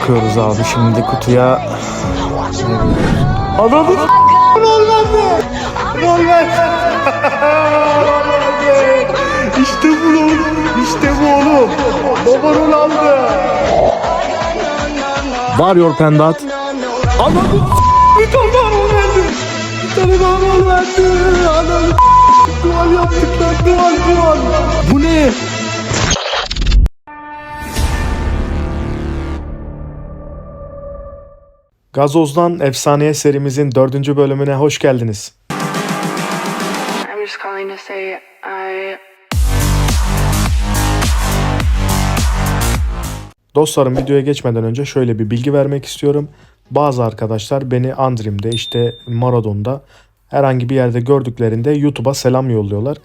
Bakıyoruz abi şimdi kutuya. Ananı s- rol verdi. Rol verdi. İşte bu oğlum. İşte bu oğlum. Baba rol aldı. Warrior Pendat. Ananı s- bir tane daha rol verdi. Bir tane daha rol verdi. Ananı s- dual yaptık lan dual dual. Bu ne? Gazoz'dan Efsaneye serimizin dördüncü bölümüne hoş geldiniz. Dostlarım videoya geçmeden önce şöyle bir bilgi vermek istiyorum. Bazı arkadaşlar beni Andrim'de işte Maradon'da herhangi bir yerde gördüklerinde YouTube'a selam yolluyorlar.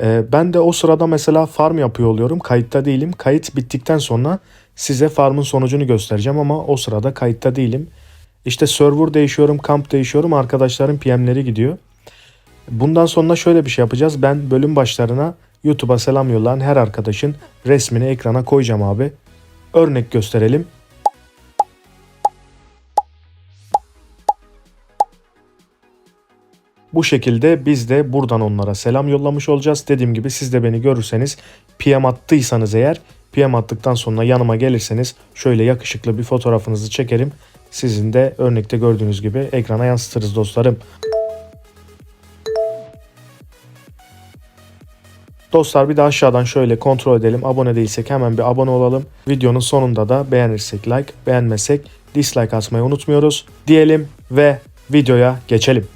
Ee, ben de o sırada mesela farm yapıyor oluyorum. Kayıtta değilim. Kayıt bittikten sonra size farmın sonucunu göstereceğim ama o sırada kayıtta değilim. İşte server değişiyorum, kamp değişiyorum. Arkadaşların PM'leri gidiyor. Bundan sonra şöyle bir şey yapacağız. Ben bölüm başlarına YouTube'a selam yollayan her arkadaşın resmini ekrana koyacağım abi. Örnek gösterelim. Bu şekilde biz de buradan onlara selam yollamış olacağız. Dediğim gibi siz de beni görürseniz PM attıysanız eğer PM attıktan sonra yanıma gelirseniz şöyle yakışıklı bir fotoğrafınızı çekerim. Sizin de örnekte gördüğünüz gibi ekrana yansıtırız dostlarım. Dostlar bir de aşağıdan şöyle kontrol edelim. Abone değilsek hemen bir abone olalım. Videonun sonunda da beğenirsek like, beğenmesek dislike atmayı unutmuyoruz. Diyelim ve videoya geçelim.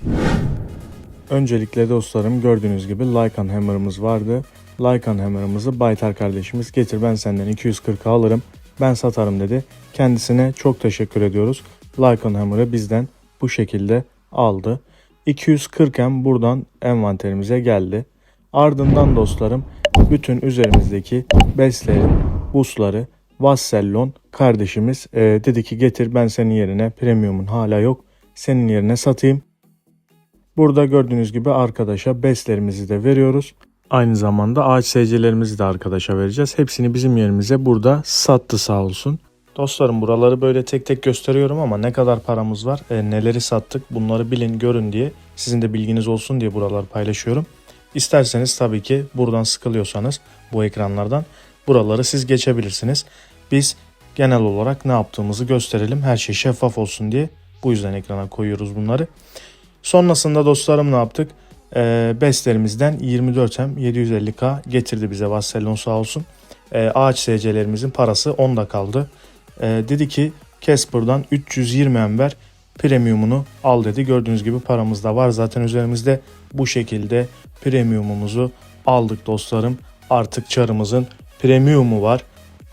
Öncelikle dostlarım gördüğünüz gibi Lycan Hammer'ımız vardı. Lycan Hammer'ımızı Baytar kardeşimiz getir ben senden 240 alırım ben satarım dedi. Kendisine çok teşekkür ediyoruz. Lycan Hammer'ı bizden bu şekilde aldı. 240 hem buradan envanterimize geldi. Ardından dostlarım bütün üzerimizdeki besleri, busları Vassellon kardeşimiz e, dedi ki getir ben senin yerine premiumun hala yok. Senin yerine satayım. Burada gördüğünüz gibi arkadaşa beslerimizi de veriyoruz. Aynı zamanda ağaç SC'lerimizi de arkadaşa vereceğiz. Hepsini bizim yerimize burada sattı sağ olsun. Dostlarım buraları böyle tek tek gösteriyorum ama ne kadar paramız var, e, neleri sattık bunları bilin görün diye sizin de bilginiz olsun diye buraları paylaşıyorum. İsterseniz tabii ki buradan sıkılıyorsanız bu ekranlardan buraları siz geçebilirsiniz. Biz genel olarak ne yaptığımızı gösterelim. Her şey şeffaf olsun diye bu yüzden ekrana koyuyoruz bunları. Sonrasında dostlarım ne yaptık? Ee, beslerimizden 24M 750K getirdi bize Vassellon sağ olsun. Ee, ağaç SC'lerimizin parası 10'da kaldı. Ee, dedi ki Casper'dan 320 M ver premiumunu al dedi. Gördüğünüz gibi paramız da var zaten üzerimizde. Bu şekilde premiumumuzu aldık dostlarım. Artık çarımızın premiumu var.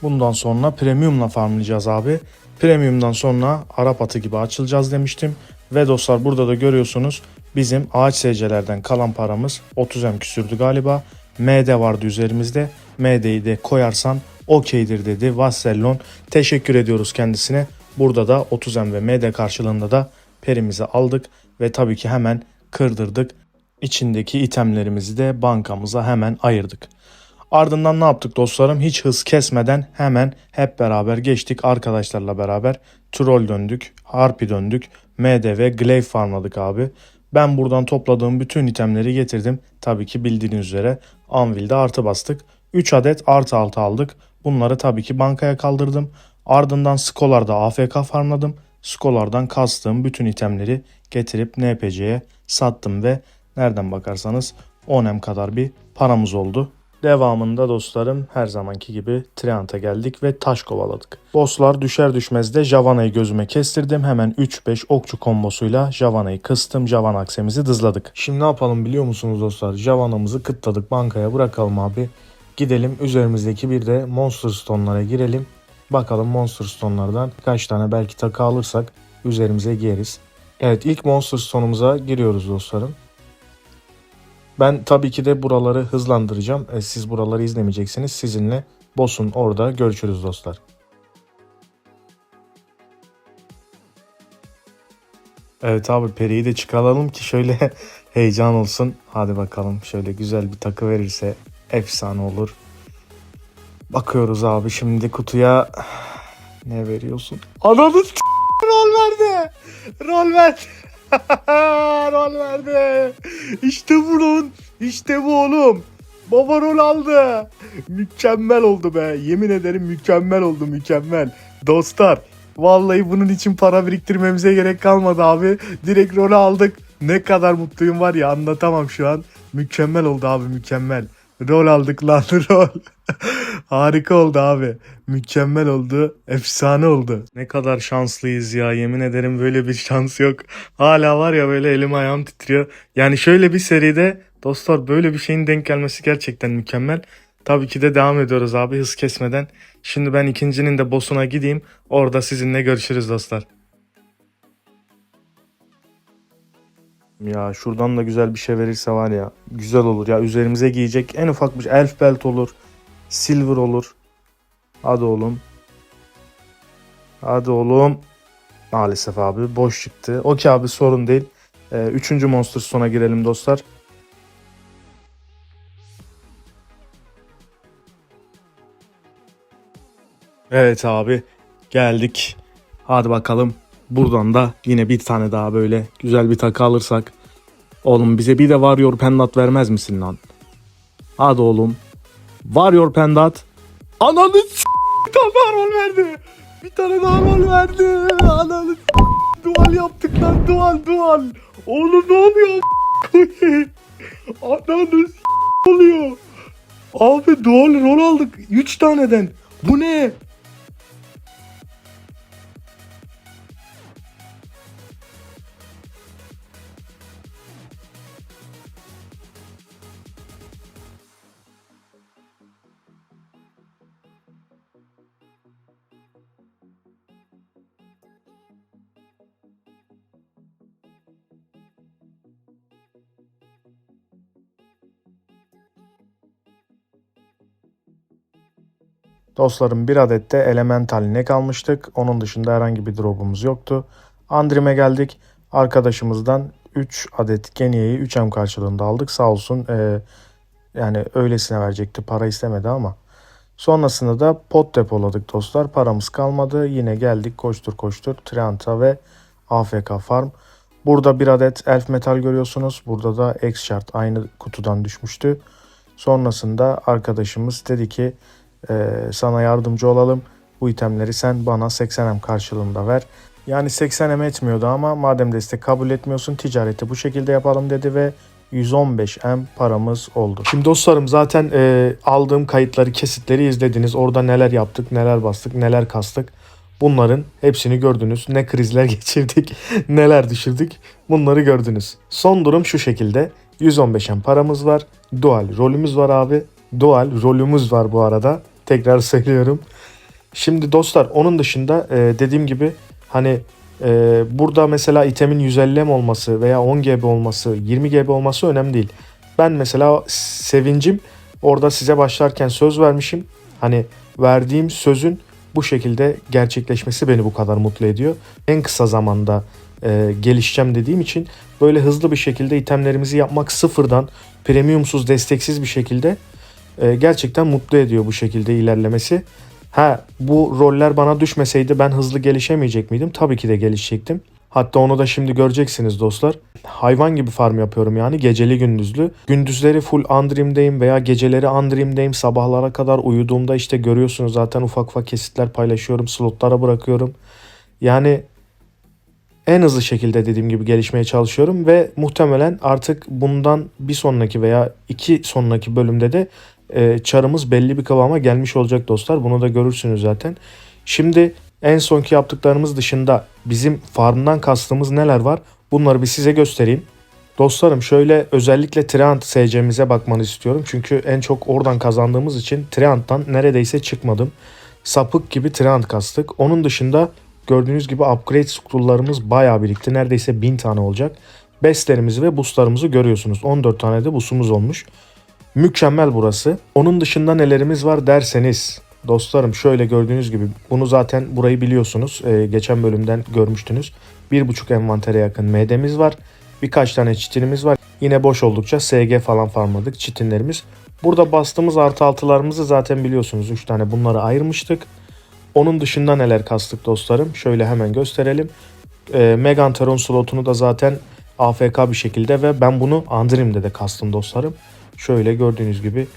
Bundan sonra premiumla farmlayacağız abi. Premiumdan sonra Arap atı gibi açılacağız demiştim. Ve dostlar burada da görüyorsunuz bizim ağaç SC'lerden kalan paramız 30 M küsürdü galiba. MD vardı üzerimizde. MD'yi de koyarsan okeydir dedi Vassellon. Teşekkür ediyoruz kendisine. Burada da 30 M ve MD karşılığında da perimizi aldık ve tabii ki hemen kırdırdık. İçindeki itemlerimizi de bankamıza hemen ayırdık. Ardından ne yaptık dostlarım? Hiç hız kesmeden hemen hep beraber geçtik arkadaşlarla beraber. Troll döndük, Harpy döndük, MD ve Glaive farmladık abi. Ben buradan topladığım bütün itemleri getirdim. Tabii ki bildiğiniz üzere Anvil'de artı bastık. 3 adet artı altı aldık. Bunları tabii ki bankaya kaldırdım. Ardından Scholar'da AFK farmladım. Scholar'dan kastığım bütün itemleri getirip NPC'ye sattım ve nereden bakarsanız 10M kadar bir paramız oldu. Devamında dostlarım her zamanki gibi Triant'a geldik ve taş kovaladık. Bosslar düşer düşmez de Javana'yı gözüme kestirdim. Hemen 3-5 okçu kombosuyla Javana'yı kıstım. Javan aksemizi dızladık. Şimdi ne yapalım biliyor musunuz dostlar? Javana'mızı kıtladık bankaya bırakalım abi. Gidelim üzerimizdeki bir de Monster Stone'lara girelim. Bakalım Monster Stone'lardan kaç tane belki takı alırsak üzerimize giyeriz. Evet ilk Monster Stone'umuza giriyoruz dostlarım. Ben tabii ki de buraları hızlandıracağım. E, siz buraları izlemeyeceksiniz. Sizinle boss'un orada görüşürüz dostlar. Evet abi periyi de çıkaralım ki şöyle heyecan olsun. Hadi bakalım şöyle güzel bir takı verirse efsane olur. Bakıyoruz abi şimdi kutuya Ne veriyorsun? Ananı rol verdi. Rol verdi. rol verdi. İşte bu lan. İşte bu oğlum. Baba rol aldı. Mükemmel oldu be. Yemin ederim mükemmel oldu mükemmel. Dostlar vallahi bunun için para biriktirmemize gerek kalmadı abi. Direkt rolü aldık. Ne kadar mutluyum var ya anlatamam şu an. Mükemmel oldu abi mükemmel. Rol aldık lan rol. Harika oldu abi. Mükemmel oldu. Efsane oldu. Ne kadar şanslıyız ya. Yemin ederim böyle bir şans yok. Hala var ya böyle elim ayağım titriyor. Yani şöyle bir seride dostlar böyle bir şeyin denk gelmesi gerçekten mükemmel. Tabii ki de devam ediyoruz abi hız kesmeden. Şimdi ben ikincinin de boss'una gideyim. Orada sizinle görüşürüz dostlar. Ya şuradan da güzel bir şey verirse var ya güzel olur ya üzerimize giyecek en ufak bir elf belt olur. Silver olur. Hadi oğlum. Hadi oğlum. Maalesef abi boş çıktı. Okey abi sorun değil. Ee, üçüncü monster sona girelim dostlar. Evet abi geldik. Hadi bakalım. Buradan da yine bir tane daha böyle güzel bir takı alırsak. Oğlum bize bir de Warrior Pendant vermez misin lan? Hadi oğlum. Warrior Pendant. Ananı s- bir tane rol verdi. Bir tane daha rol verdi. Ananı s- dual yaptık lan dual dual. Oğlum ne oluyor? Ananı s- oluyor. Abi dual rol aldık 3 taneden. Bu ne? Dostlarım bir adet de elemental ne kalmıştık. Onun dışında herhangi bir drop'umuz yoktu. Andrim'e geldik. Arkadaşımızdan 3 adet Geniye'yi 3M karşılığında aldık. Sağ olsun eee, yani öylesine verecekti. Para istemedi ama. Sonrasında da pot depoladık dostlar. Paramız kalmadı. Yine geldik koştur koştur. Trianta ve AFK Farm. Burada bir adet elf metal görüyorsunuz. Burada da X chart aynı kutudan düşmüştü. Sonrasında arkadaşımız dedi ki sana yardımcı olalım. Bu itemleri sen bana 80M karşılığında ver. Yani 80M etmiyordu ama madem destek kabul etmiyorsun ticareti bu şekilde yapalım dedi ve 115M paramız oldu. Şimdi dostlarım zaten e, aldığım kayıtları, kesitleri izlediniz. Orada neler yaptık, neler bastık, neler kastık. Bunların hepsini gördünüz. Ne krizler geçirdik, neler düşürdük. Bunları gördünüz. Son durum şu şekilde. 115M paramız var. Dual rolümüz var abi. Dual rolümüz var bu arada. Tekrar söylüyorum. Şimdi dostlar onun dışında e, dediğim gibi hani e, burada mesela itemin 150 M olması veya 10 GB olması 20 GB olması önemli değil. Ben mesela sevincim orada size başlarken söz vermişim. Hani verdiğim sözün bu şekilde gerçekleşmesi beni bu kadar mutlu ediyor. En kısa zamanda e, gelişeceğim dediğim için böyle hızlı bir şekilde itemlerimizi yapmak sıfırdan premiumsuz desteksiz bir şekilde e, gerçekten mutlu ediyor bu şekilde ilerlemesi. Ha bu roller bana düşmeseydi ben hızlı gelişemeyecek miydim? Tabii ki de gelişecektim. Hatta onu da şimdi göreceksiniz dostlar. Hayvan gibi farm yapıyorum yani geceli gündüzlü. Gündüzleri full Andream'deyim veya geceleri Andream'deyim. Sabahlara kadar uyuduğumda işte görüyorsunuz zaten ufak ufak kesitler paylaşıyorum. Slotlara bırakıyorum. Yani en hızlı şekilde dediğim gibi gelişmeye çalışıyorum ve muhtemelen artık bundan bir sonraki veya iki sonraki bölümde de e, çarımız belli bir kıvama gelmiş olacak dostlar. Bunu da görürsünüz zaten. Şimdi en sonki yaptıklarımız dışında bizim farmdan kastımız neler var? Bunları bir size göstereyim. Dostlarım şöyle özellikle Treant SC'mize bakmanı istiyorum. Çünkü en çok oradan kazandığımız için Treant'tan neredeyse çıkmadım. Sapık gibi Treant kastık. Onun dışında gördüğünüz gibi upgrade scroll'larımız bayağı birikti. Neredeyse 1000 tane olacak. Bestlerimizi ve boostlarımızı görüyorsunuz. 14 tane de boost'umuz olmuş. Mükemmel burası. Onun dışında nelerimiz var derseniz dostlarım şöyle gördüğünüz gibi bunu zaten burayı biliyorsunuz. Ee, geçen bölümden görmüştünüz. 1.5 envantere yakın MD'miz var. Birkaç tane çitinimiz var. Yine boş oldukça SG falan farmladık çitinlerimiz. Burada bastığımız artı altılarımızı zaten biliyorsunuz. 3 tane bunları ayırmıştık. Onun dışında neler kastık dostlarım? Şöyle hemen gösterelim. E, Meganteron slotunu da zaten AFK bir şekilde ve ben bunu Andrim'de de kastım dostlarım. Şöyle gördüğünüz gibi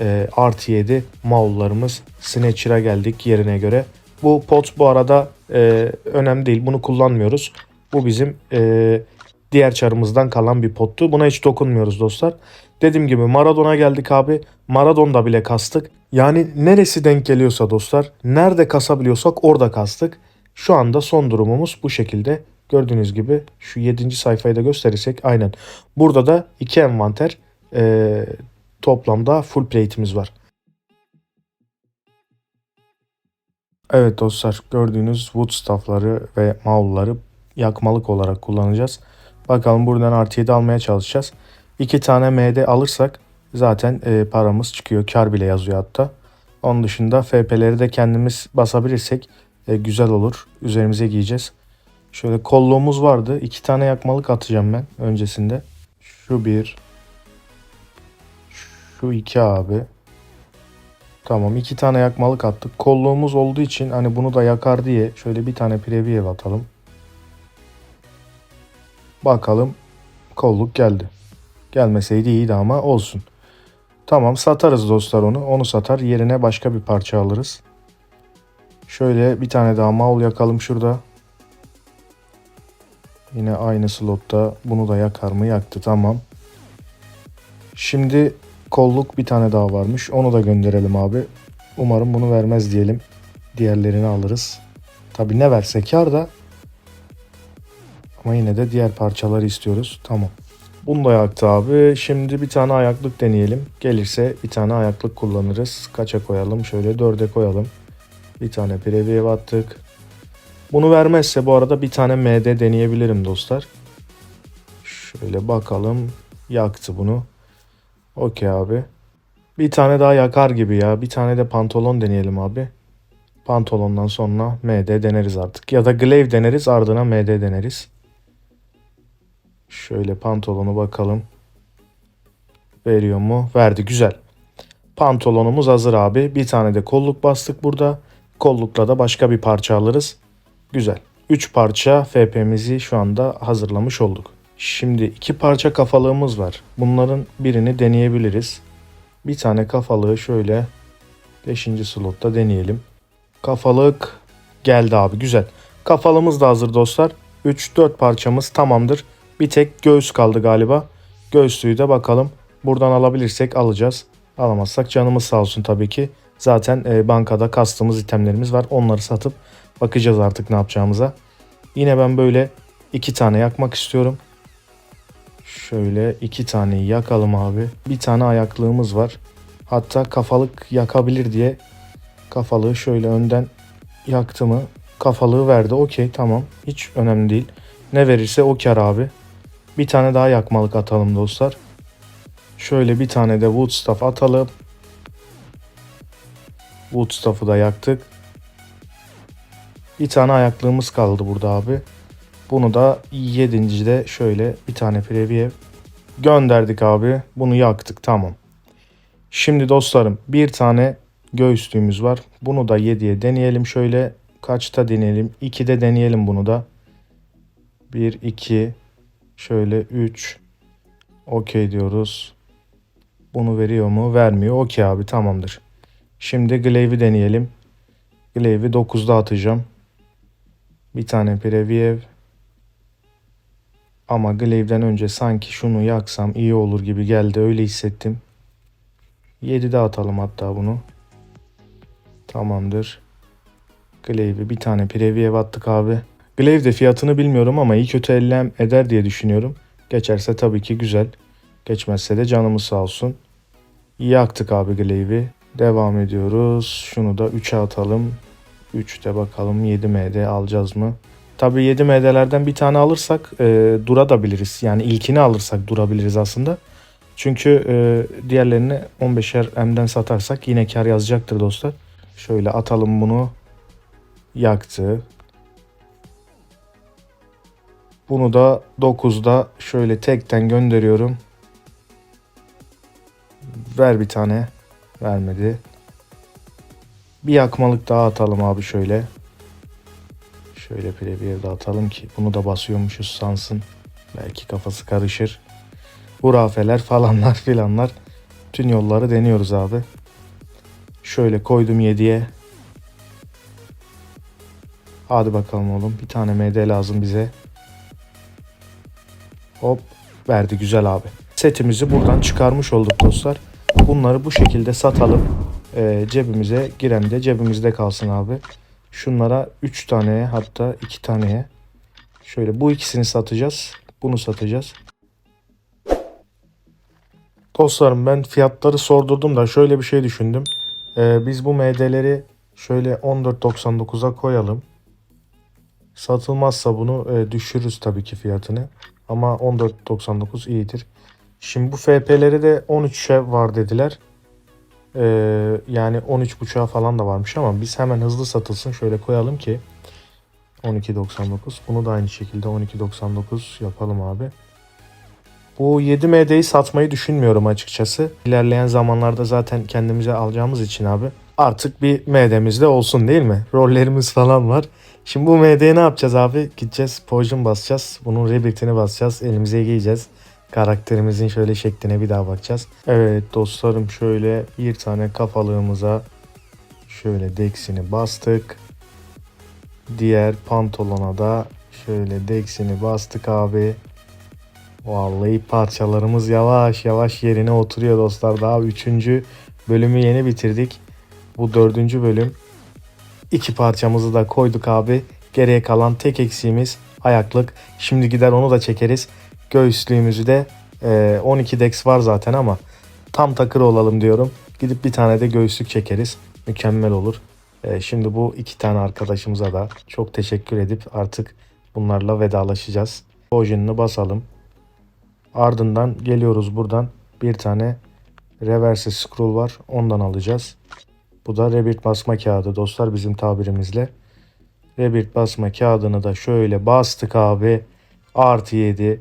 e, artı 7 Maul'larımız Snatcher'a geldik yerine göre. Bu pot bu arada e, önemli değil. Bunu kullanmıyoruz. Bu bizim e, diğer çarımızdan kalan bir pottu. Buna hiç dokunmuyoruz dostlar. Dediğim gibi Maradona geldik abi. Maradon'da bile kastık. Yani neresi denk geliyorsa dostlar, nerede kasabiliyorsak orada kastık. Şu anda son durumumuz bu şekilde. Gördüğünüz gibi şu 7. sayfayı da gösterirsek aynen. Burada da iki envanter e, toplamda full plate'imiz var. Evet dostlar gördüğünüz wood staffları ve maulları yakmalık olarak kullanacağız. Bakalım buradan artı 7 almaya çalışacağız. İki tane MD alırsak zaten e, paramız çıkıyor. Kar bile yazıyor hatta. Onun dışında FP'leri de kendimiz basabilirsek e, güzel olur. Üzerimize giyeceğiz. Şöyle kolluğumuz vardı. İki tane yakmalık atacağım ben öncesinde. Şu bir. Şu iki abi. Tamam iki tane yakmalık attık. Kolluğumuz olduğu için hani bunu da yakar diye şöyle bir tane preview atalım. Bakalım kolluk geldi. Gelmeseydi iyiydi ama olsun. Tamam satarız dostlar onu. Onu satar yerine başka bir parça alırız. Şöyle bir tane daha maul yakalım şurada. Yine aynı slotta bunu da yakar mı? Yaktı tamam. Şimdi kolluk bir tane daha varmış. Onu da gönderelim abi. Umarım bunu vermez diyelim. Diğerlerini alırız. Tabi ne verse kar da. Ama yine de diğer parçaları istiyoruz. Tamam. Bunu da yaktı abi. Şimdi bir tane ayaklık deneyelim. Gelirse bir tane ayaklık kullanırız. Kaça koyalım? Şöyle dörde koyalım. Bir tane preview attık. Bunu vermezse bu arada bir tane MD deneyebilirim dostlar. Şöyle bakalım. Yaktı bunu. Okey abi. Bir tane daha yakar gibi ya. Bir tane de pantolon deneyelim abi. Pantolondan sonra MD deneriz artık. Ya da glaive deneriz ardına MD deneriz. Şöyle pantolonu bakalım. Veriyor mu? Verdi. Güzel. Pantolonumuz hazır abi. Bir tane de kolluk bastık burada. Kollukla da başka bir parça alırız. Güzel. 3 parça FP'mizi şu anda hazırlamış olduk. Şimdi iki parça kafalığımız var. Bunların birini deneyebiliriz. Bir tane kafalığı şöyle 5. slotta deneyelim. Kafalık geldi abi güzel. Kafalığımız da hazır dostlar. 3-4 parçamız tamamdır. Bir tek göğüs kaldı galiba. Göğüslüğü de bakalım. Buradan alabilirsek alacağız. Alamazsak canımız sağ olsun tabii ki. Zaten e, bankada kastığımız itemlerimiz var. Onları satıp bakacağız artık ne yapacağımıza. Yine ben böyle iki tane yakmak istiyorum. Şöyle iki tane yakalım abi. Bir tane ayaklığımız var. Hatta kafalık yakabilir diye kafalığı şöyle önden yaktı mı kafalığı verdi. Okey tamam. Hiç önemli değil. Ne verirse o kar abi. Bir tane daha yakmalık atalım dostlar. Şöyle bir tane de Woodstaff atalım. Woodstaff'ı da yaktık. Bir tane ayaklığımız kaldı burada abi. Bunu da 7. de şöyle bir tane preview gönderdik abi. Bunu yaktık tamam. Şimdi dostlarım bir tane göğüslüğümüz var. Bunu da 7'ye deneyelim şöyle. Kaçta deneyelim? 2'de deneyelim bunu da. 1, 2, şöyle 3. Okey diyoruz. Bunu veriyor mu? Vermiyor. Okey abi tamamdır. Şimdi glaive'i deneyelim. Glaive'i 9'da atacağım. Bir tane preview. Ama Glaive'den önce sanki şunu yaksam iyi olur gibi geldi. Öyle hissettim. 7'de atalım hatta bunu. Tamamdır. Glaive'i bir tane preview attık abi. Glaive de fiyatını bilmiyorum ama iyi kötü ellem eder diye düşünüyorum. Geçerse tabii ki güzel. Geçmezse de canımız sağ olsun. Yaktık abi Glaive'i. Devam ediyoruz. Şunu da 3'e atalım. 3'te bakalım 7 MD alacağız mı? Tabii 7 MD'lerden bir tane alırsak e, durabiliriz. Yani ilkini alırsak durabiliriz aslında. Çünkü e, diğerlerini 15'er M'den satarsak yine kar yazacaktır dostlar. Şöyle atalım bunu. Yaktı. Bunu da 9'da şöyle tekten gönderiyorum. Ver bir tane. Vermedi. Bir yakmalık daha atalım abi şöyle. Şöyle bir de atalım ki bunu da basıyormuşuz sansın. Belki kafası karışır. Hurafeler falanlar filanlar. Tüm yolları deniyoruz abi. Şöyle koydum 7'ye. Hadi bakalım oğlum. Bir tane MD lazım bize. Hop. Verdi güzel abi. Setimizi buradan çıkarmış olduk dostlar. Bunları bu şekilde satalım. Ee, cebimize giren de cebimizde kalsın abi. Şunlara 3 taneye hatta 2 taneye. Şöyle bu ikisini satacağız. Bunu satacağız. Dostlarım ben fiyatları sordurdum da şöyle bir şey düşündüm. Ee, biz bu MD'leri şöyle 14.99'a koyalım. Satılmazsa bunu e, düşürürüz tabii ki fiyatını. Ama 14.99 iyidir. Şimdi bu FP'leri de 13'e var dediler. Ee, yani 13.5'a falan da varmış ama biz hemen hızlı satılsın şöyle koyalım ki 12.99 bunu da aynı şekilde 12.99 yapalım abi. Bu 7MD'yi satmayı düşünmüyorum açıkçası. İlerleyen zamanlarda zaten kendimize alacağımız için abi artık bir MD'miz de olsun değil mi? Rollerimiz falan var. Şimdi bu MD'ye ne yapacağız abi? Gideceğiz Poison basacağız. Bunun Rebirth'ini basacağız. Elimize giyeceğiz. Karakterimizin şöyle şekline bir daha bakacağız. Evet dostlarım şöyle bir tane kafalığımıza şöyle Dex'ini bastık. Diğer pantolona da şöyle Dex'ini bastık abi. Vallahi parçalarımız yavaş yavaş yerine oturuyor dostlar. Daha 3. bölümü yeni bitirdik. Bu 4. bölüm. İki parçamızı da koyduk abi. Geriye kalan tek eksiğimiz ayaklık. Şimdi gider onu da çekeriz. Göğüslüğümüzü de e, 12 dex var zaten ama tam takır olalım diyorum. Gidip bir tane de göğüslük çekeriz. Mükemmel olur. E, şimdi bu iki tane arkadaşımıza da çok teşekkür edip artık bunlarla vedalaşacağız. Potion'unu basalım. Ardından geliyoruz buradan bir tane reverse scroll var. Ondan alacağız. Bu da Rebirth basma kağıdı dostlar bizim tabirimizle. Rebirth basma kağıdını da şöyle bastık abi. Artı 7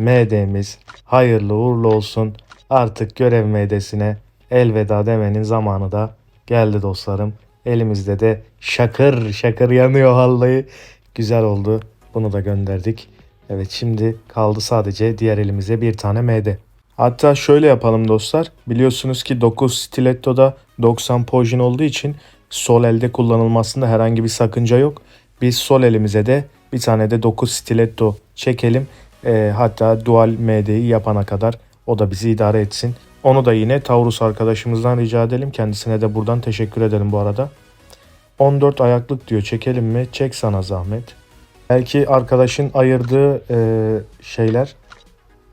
MD'miz hayırlı uğurlu olsun. Artık görev MD'sine elveda demenin zamanı da geldi dostlarım. Elimizde de şakır şakır yanıyor vallahi. Güzel oldu. Bunu da gönderdik. Evet şimdi kaldı sadece diğer elimize bir tane MD. Hatta şöyle yapalım dostlar. Biliyorsunuz ki 9 stiletto'da 90 pojin olduğu için sol elde kullanılmasında herhangi bir sakınca yok. Biz sol elimize de bir tane de 9 stiletto çekelim. Ee, hatta dual MD'yi yapana kadar o da bizi idare etsin. Onu da yine Taurus arkadaşımızdan rica edelim. Kendisine de buradan teşekkür edelim bu arada. 14 ayaklık diyor çekelim mi? Çek sana zahmet. Belki arkadaşın ayırdığı e, şeyler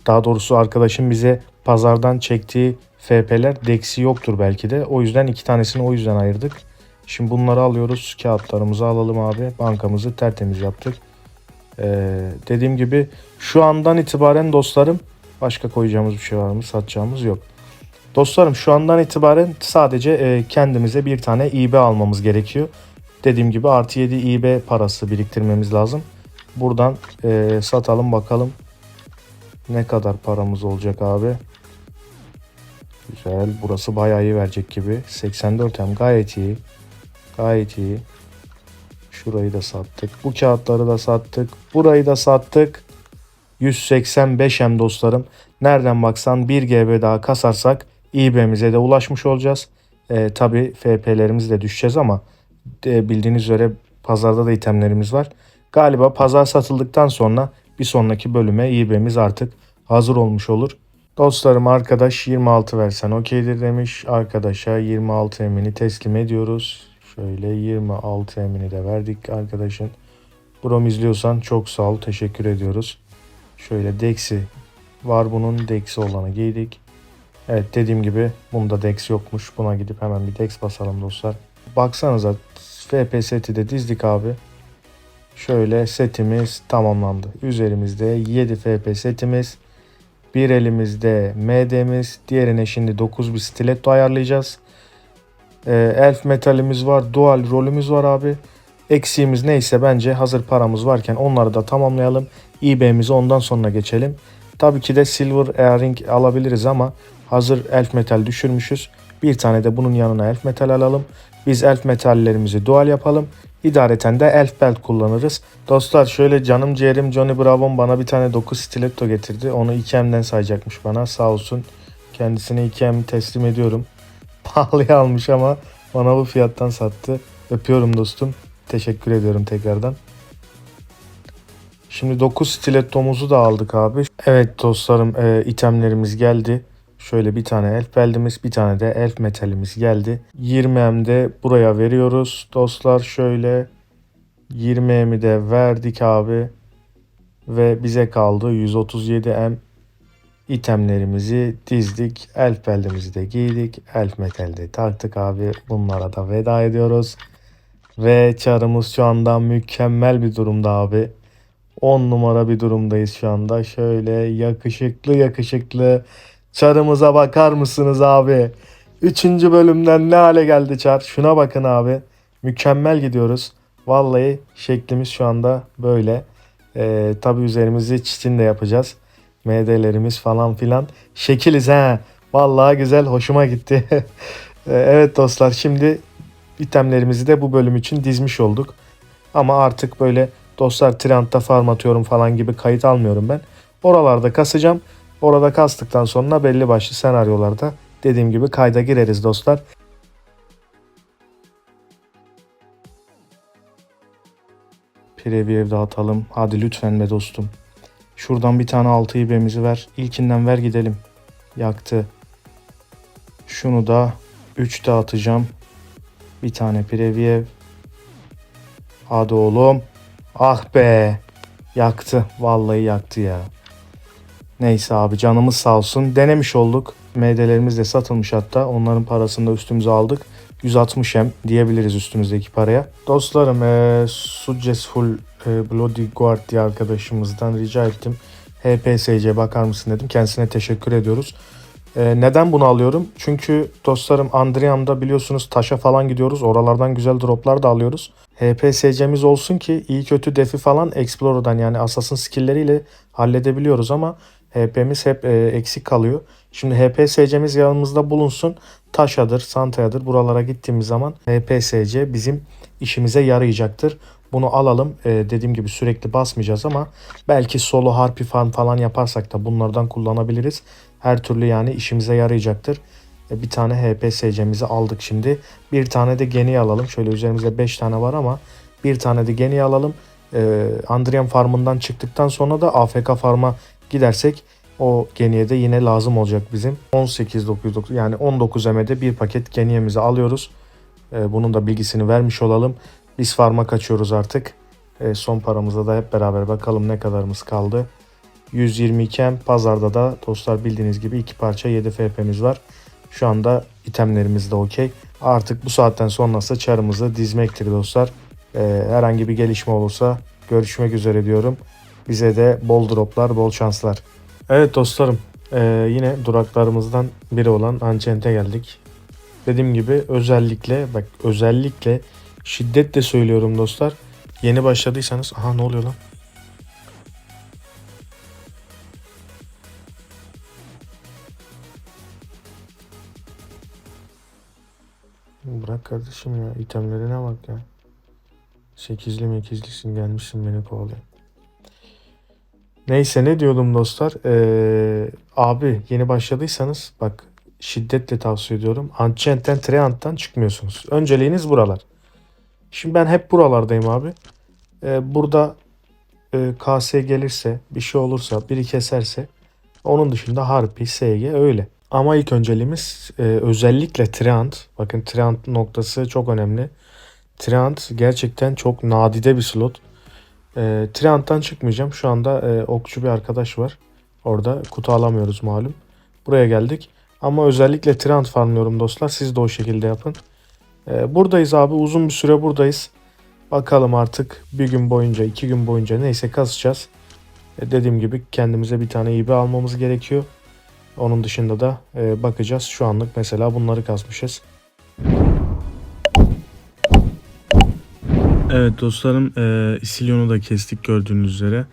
daha doğrusu arkadaşın bize pazardan çektiği FP'ler Dex'i yoktur belki de. O yüzden iki tanesini o yüzden ayırdık. Şimdi bunları alıyoruz. Kağıtlarımızı alalım abi. Bankamızı tertemiz yaptık. Ee, dediğim gibi şu andan itibaren dostlarım başka koyacağımız bir şey var mı? Satacağımız yok. Dostlarım şu andan itibaren sadece e, kendimize bir tane IB almamız gerekiyor. Dediğim gibi artı 7 IB parası biriktirmemiz lazım. Buradan e, satalım bakalım ne kadar paramız olacak abi. Güzel. Burası bayağı iyi verecek gibi. 84 hem gayet iyi. Gayet iyi. Şurayı da sattık. Bu kağıtları da sattık. Burayı da sattık. 185 hem dostlarım. Nereden baksan 1 GB daha kasarsak İB'mize de ulaşmış olacağız. E, Tabi FP'lerimiz de düşeceğiz ama e, bildiğiniz üzere pazarda da itemlerimiz var. Galiba pazar satıldıktan sonra bir sonraki bölüme İB'miz artık hazır olmuş olur. Dostlarım arkadaş 26 versen okeydir demiş. Arkadaşa 26 emini teslim ediyoruz. Şöyle 26 emini de verdik arkadaşın. Brom izliyorsan çok sağ ol. Teşekkür ediyoruz. Şöyle Dex'i var bunun. Dex'i olanı giydik. Evet dediğim gibi bunda Dex yokmuş. Buna gidip hemen bir Dex basalım dostlar. Baksanıza FP seti de dizdik abi. Şöyle setimiz tamamlandı. Üzerimizde 7 FP setimiz. Bir elimizde MD'miz. Diğerine şimdi 9 bir stiletto ayarlayacağız. Ee, elf metalimiz var. Dual rolümüz var abi. Eksiğimiz neyse bence hazır paramız varken onları da tamamlayalım. eBay'mize ondan sonra geçelim. Tabii ki de silver earring alabiliriz ama hazır elf metal düşürmüşüz. Bir tane de bunun yanına elf metal alalım. Biz elf metallerimizi dual yapalım. İdareten de elf belt kullanırız. Dostlar şöyle canım ciğerim Johnny Bravo'm bana bir tane 9 stiletto getirdi. Onu 2M'den sayacakmış bana sağ olsun. Kendisine 2M teslim ediyorum. Pahalıya almış ama bana bu fiyattan sattı. Öpüyorum dostum. Teşekkür ediyorum tekrardan. Şimdi 9 stilettomuzu da aldık abi. Evet dostlarım e, itemlerimiz geldi. Şöyle bir tane elf beldimiz bir tane de elf metalimiz geldi. 20M de buraya veriyoruz. Dostlar şöyle 20M'i de verdik abi. Ve bize kaldı 137M itemlerimizi dizdik. Elf beldimizi de giydik. Elf metali de taktık abi. Bunlara da veda ediyoruz. Ve çarımız şu anda mükemmel bir durumda abi. 10 numara bir durumdayız şu anda. Şöyle yakışıklı yakışıklı çarımıza bakar mısınız abi? Üçüncü bölümden ne hale geldi çar? Şuna bakın abi. Mükemmel gidiyoruz. Vallahi şeklimiz şu anda böyle. Ee, tabi üzerimizi çitin de yapacağız. MD'lerimiz falan filan. Şekiliz ha. Vallahi güzel hoşuma gitti. Ee, evet dostlar şimdi itemlerimizi de bu bölüm için dizmiş olduk. Ama artık böyle dostlar Trend'da farm atıyorum falan gibi kayıt almıyorum ben. Oralarda kasacağım. Orada kastıktan sonra belli başlı senaryolarda dediğim gibi kayda gireriz dostlar. Preview dağıtalım. Hadi lütfen be dostum. Şuradan bir tane altı ibemizi ver. İlkinden ver gidelim. Yaktı. Şunu da 3 dağıtacağım. Bir tane preview. Hadi oğlum. Ah be. Yaktı. Vallahi yaktı ya. Neyse abi canımız sağ olsun. Denemiş olduk. MD'lerimiz de satılmış hatta. Onların parasını da üstümüze aldık. 160 M diyebiliriz üstümüzdeki paraya. Dostlarım e, Successful e, Bloody Guard diye arkadaşımızdan rica ettim. HPSC bakar mısın dedim. Kendisine teşekkür ediyoruz. E, neden bunu alıyorum? Çünkü dostlarım Andriam'da biliyorsunuz taşa falan gidiyoruz. Oralardan güzel droplar da alıyoruz. HPSC'miz olsun ki iyi kötü defi falan Explorer'dan yani Assassin skill'leriyle halledebiliyoruz ama HP'miz hep e, eksik kalıyor. Şimdi HPSC'miz yanımızda bulunsun. Taşadır, Santa'yadır buralara gittiğimiz zaman HPSC bizim işimize yarayacaktır. Bunu alalım. E, dediğim gibi sürekli basmayacağız ama belki solo harpi farm falan yaparsak da bunlardan kullanabiliriz. Her türlü yani işimize yarayacaktır. E, bir tane HPSC'mizi aldık şimdi. Bir tane de geni alalım. Şöyle üzerimizde 5 tane var ama bir tane de geni alalım. E, Andrian farmından çıktıktan sonra da AFK farma gidersek o geniye de yine lazım olacak bizim. 18.999 yani 19 MD bir paket geniyemizi alıyoruz. E, bunun da bilgisini vermiş olalım. Biz farma kaçıyoruz artık. E, son paramıza da hep beraber bakalım ne kadarımız kaldı. 122 M pazarda da dostlar bildiğiniz gibi iki parça 7 FP'miz var. Şu anda itemlerimiz de okey. Artık bu saatten sonrası çarımızı dizmektir dostlar. E, herhangi bir gelişme olursa görüşmek üzere diyorum. Bize de bol droplar, bol şanslar. Evet dostlarım, e, yine duraklarımızdan biri olan Ancent'e geldik. Dediğim gibi özellikle, bak özellikle şiddetle söylüyorum dostlar. Yeni başladıysanız, aha ne oluyor lan? Bırak kardeşim ya, itemlerine bak ya. Sekizli mekizlisin gelmişsin beni kovalıyor. Neyse ne diyordum dostlar. Ee, abi yeni başladıysanız bak şiddetle tavsiye ediyorum. Ancient'ten Treant'tan çıkmıyorsunuz. Önceliğiniz buralar. Şimdi ben hep buralardayım abi. Ee, burada e, KS gelirse bir şey olursa biri keserse onun dışında Harpi, SG öyle. Ama ilk önceliğimiz e, özellikle Treant. Bakın Treant noktası çok önemli. Treant gerçekten çok nadide bir slot. E, Treant'tan çıkmayacağım. Şu anda e, okçu bir arkadaş var. Orada kutu alamıyoruz malum. Buraya geldik. Ama özellikle Treant farmlıyorum dostlar. Siz de o şekilde yapın. E, buradayız abi. Uzun bir süre buradayız. Bakalım artık bir gün boyunca, iki gün boyunca neyse kasacağız. E, dediğim gibi kendimize bir tane İB almamız gerekiyor. Onun dışında da e, bakacağız. Şu anlık mesela bunları kasmışız. Evet dostlarım e, Isilyon'u da kestik gördüğünüz üzere.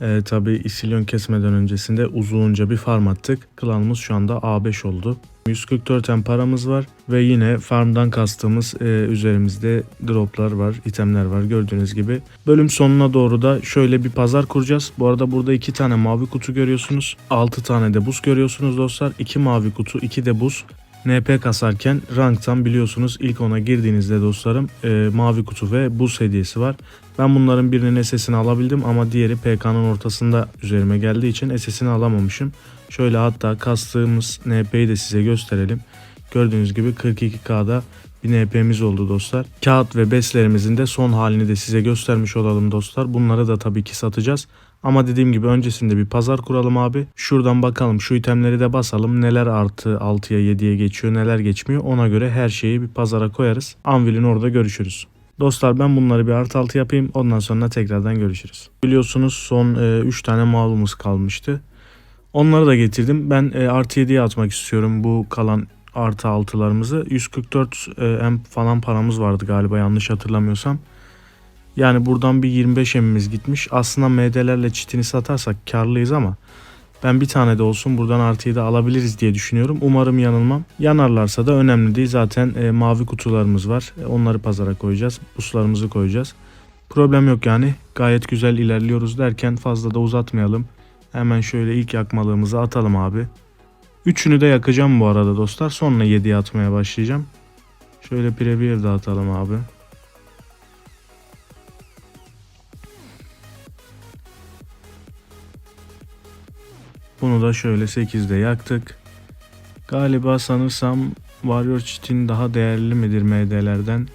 Ee, tabii isilyon kesmeden öncesinde uzunca bir farm attık. Klanımız şu anda A5 oldu. 144 em paramız var ve yine farmdan kastığımız e, üzerimizde droplar var, itemler var gördüğünüz gibi. Bölüm sonuna doğru da şöyle bir pazar kuracağız. Bu arada burada iki tane mavi kutu görüyorsunuz. 6 tane de buz görüyorsunuz dostlar. 2 mavi kutu, 2 de buz. NP kasarken ranktan biliyorsunuz ilk ona girdiğinizde dostlarım e, mavi kutu ve buz hediyesi var. Ben bunların birinin SS'ini alabildim ama diğeri PK'nın ortasında üzerime geldiği için SS'ini alamamışım. Şöyle hatta kastığımız NP'yi de size gösterelim. Gördüğünüz gibi 42K'da bir NP'miz oldu dostlar. Kağıt ve beslerimizin de son halini de size göstermiş olalım dostlar. Bunları da tabii ki satacağız. Ama dediğim gibi öncesinde bir pazar kuralım abi. Şuradan bakalım şu itemleri de basalım. Neler artı 6'ya 7'ye geçiyor neler geçmiyor. Ona göre her şeyi bir pazara koyarız. Anvil'in orada görüşürüz. Dostlar ben bunları bir artı altı yapayım. Ondan sonra tekrardan görüşürüz. Biliyorsunuz son 3 tane malumuz kalmıştı. Onları da getirdim. Ben e, artı 7'ye atmak istiyorum bu kalan artı 6'larımızı. 144 e, falan paramız vardı galiba yanlış hatırlamıyorsam. Yani buradan bir 25 emimiz gitmiş. Aslında MD'lerle çitini satarsak karlıyız ama ben bir tane de olsun buradan artıyı da alabiliriz diye düşünüyorum. Umarım yanılmam. Yanarlarsa da önemli değil. Zaten e, mavi kutularımız var. E, onları pazara koyacağız. Buslarımızı koyacağız. Problem yok yani. Gayet güzel ilerliyoruz derken fazla da uzatmayalım. Hemen şöyle ilk yakmalığımızı atalım abi. Üçünü de yakacağım bu arada dostlar. Sonra 7'ye atmaya başlayacağım. Şöyle premier de atalım abi. Bunu da şöyle 8'de yaktık. Galiba sanırsam Warrior Cheat'in daha değerli midir MD'lerden?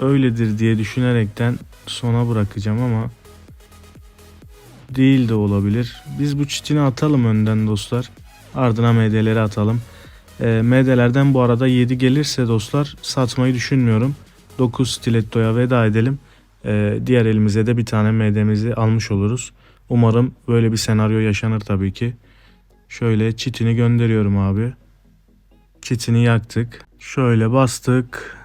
Öyledir diye düşünerekten sona bırakacağım ama değil de olabilir. Biz bu çitini atalım önden dostlar. Ardına MD'leri atalım. E, MD'lerden bu arada 7 gelirse dostlar satmayı düşünmüyorum. 9 stilettoya veda edelim. E, diğer elimize de bir tane MD'mizi almış oluruz. Umarım böyle bir senaryo yaşanır tabii ki. Şöyle çitini gönderiyorum abi. Çitini yaktık. Şöyle bastık.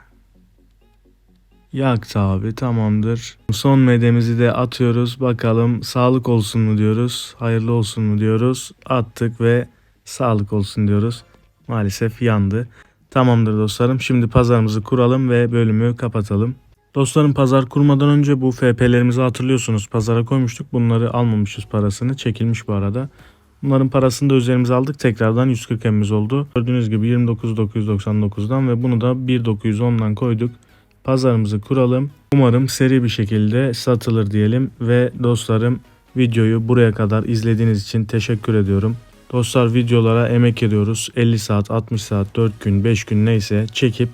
Yaktı abi tamamdır. Son medemizi de atıyoruz. Bakalım sağlık olsun mu diyoruz. Hayırlı olsun mu diyoruz. Attık ve sağlık olsun diyoruz. Maalesef yandı. Tamamdır dostlarım. Şimdi pazarımızı kuralım ve bölümü kapatalım. Dostlarım pazar kurmadan önce bu FP'lerimizi hatırlıyorsunuz. Pazara koymuştuk. Bunları almamışız parasını. Çekilmiş bu arada. Bunların parasını da üzerimize aldık. Tekrardan 140 emimiz oldu. Gördüğünüz gibi 29.999'dan ve bunu da 1.910'dan koyduk. Pazarımızı kuralım. Umarım seri bir şekilde satılır diyelim ve dostlarım videoyu buraya kadar izlediğiniz için teşekkür ediyorum. Dostlar videolara emek ediyoruz. 50 saat, 60 saat, 4 gün, 5 gün neyse çekip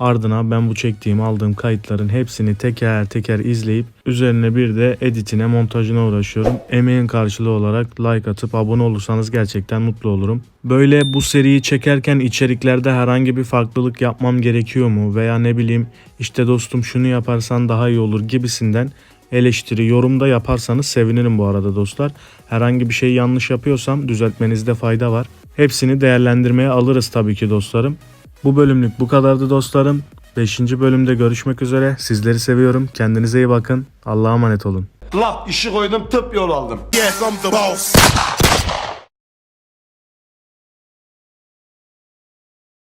ardına ben bu çektiğim aldığım kayıtların hepsini teker teker izleyip üzerine bir de editine montajına uğraşıyorum. Emeğin karşılığı olarak like atıp abone olursanız gerçekten mutlu olurum. Böyle bu seriyi çekerken içeriklerde herhangi bir farklılık yapmam gerekiyor mu veya ne bileyim işte dostum şunu yaparsan daha iyi olur gibisinden eleştiri yorumda yaparsanız sevinirim bu arada dostlar. Herhangi bir şey yanlış yapıyorsam düzeltmenizde fayda var. Hepsini değerlendirmeye alırız tabii ki dostlarım. Bu bölümlük bu kadardı dostlarım. 5. bölümde görüşmek üzere. Sizleri seviyorum. Kendinize iyi bakın. Allah'a emanet olun. Laf işi koydum tıp yol aldım. Yes, I'm the boss.